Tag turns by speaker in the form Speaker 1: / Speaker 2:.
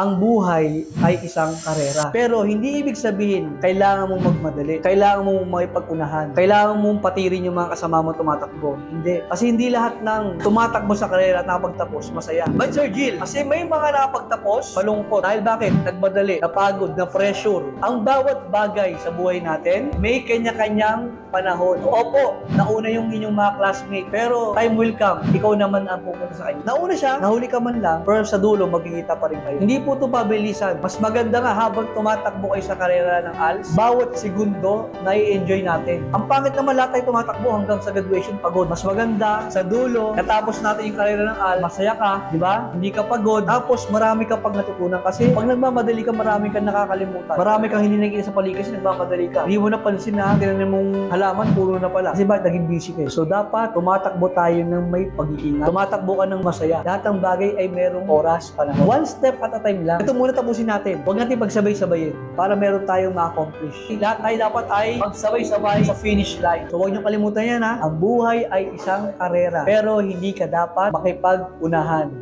Speaker 1: Ang buhay ay isang karera. Pero hindi ibig sabihin, kailangan mong magmadali. Kailangan mong makipag-unahan. Kailangan mong patirin yung mga kasama mo tumatakbo. Hindi. Kasi hindi lahat ng tumatakbo sa karera at nakapagtapos, masaya. But Sir Jill, kasi may mga nakapagtapos, malungkot. Dahil bakit? Nagmadali, napagod, na pressure. Ang bawat bagay sa buhay natin, may kanya-kanyang panahon. Opo, nauna yung inyong mga classmate. Pero time will come, ikaw naman ang pupunta sa kanya. Nauna siya, nahuli ka man lang, pero sa dulo, magkikita pa rin kayo. Hindi po ito pabilisan. Mas maganda nga habang tumatakbo kayo sa karera ng ALS, bawat segundo na i-enjoy natin. Ang pangit naman lahat tayo tumatakbo hanggang sa graduation pagod. Mas maganda sa dulo, natapos natin yung karera ng ALS, masaya ka, di ba? Hindi ka pagod. Tapos marami ka pag natutunan kasi pag nagmamadali ka, marami kang nakakalimutan. Marami kang hindi nakikita sa paligid kasi nagmamadali ka. Hindi mo napansin na ganun mong halaman, puro na pala. Kasi bakit naging busy kayo? So dapat tumatakbo tayo ng may pag-iingat. Tumatakbo ka ng masaya. Lahat ng bagay ay merong oras, panahon. One step at a time lang. Ito muna tapusin natin. Huwag natin pagsabay-sabayin para meron tayong ma-accomplish. Lahat tayo dapat ay magsabay-sabay sa finish line. So huwag niyo kalimutan yan ha. Ang buhay ay isang karera. Pero hindi ka dapat makipag-unahan.